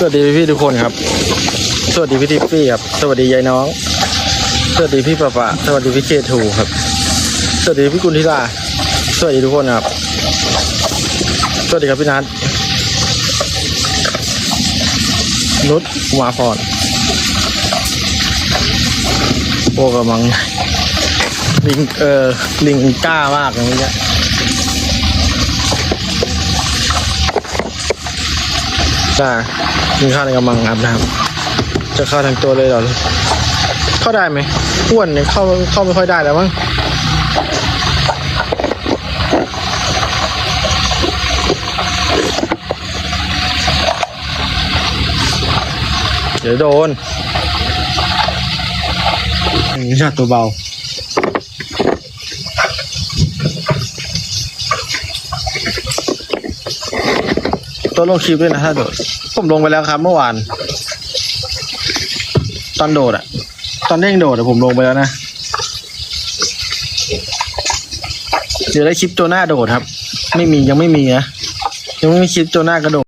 สวัสดีพี่ทุกคนครับ สวัสดีพี่ทิฟฟี่ครับ สวัสดียายน้อง สวัสดีพี่ปะปะ สวัสดีพี่เคทูครับ สวัสดีพี่กุลธิลาสวัสดีทุกคนครับ สวัสดีครับพี่นัทนุชอุมาพรโอ้กำลังลิงเออลิงกล้ามากอย่างเงี้ย กล้ากินข้าวในกำมังอาบน้ำจะเข้าทั้งตัวเลยเหรอเข้าได้ไหมอ้วนเนี่ยเข้าเข้าไม่ค่อยได้แล้วมั้งเดี๋ยวโดนนี่ชาตัวเบา ตัวลงคลิปด้วยนะถ้าโดด ผมลงไปแล้วครับเมื่อวาน ตอนโดดอะตอนเร่งโดดอะผมลงไปแล้วนะเดี๋ยวได้คลิปตัวหน้าโดดครับ ไม่มียังไม่มีนะยังไม่มีคลิปตัวหน้ากระโดด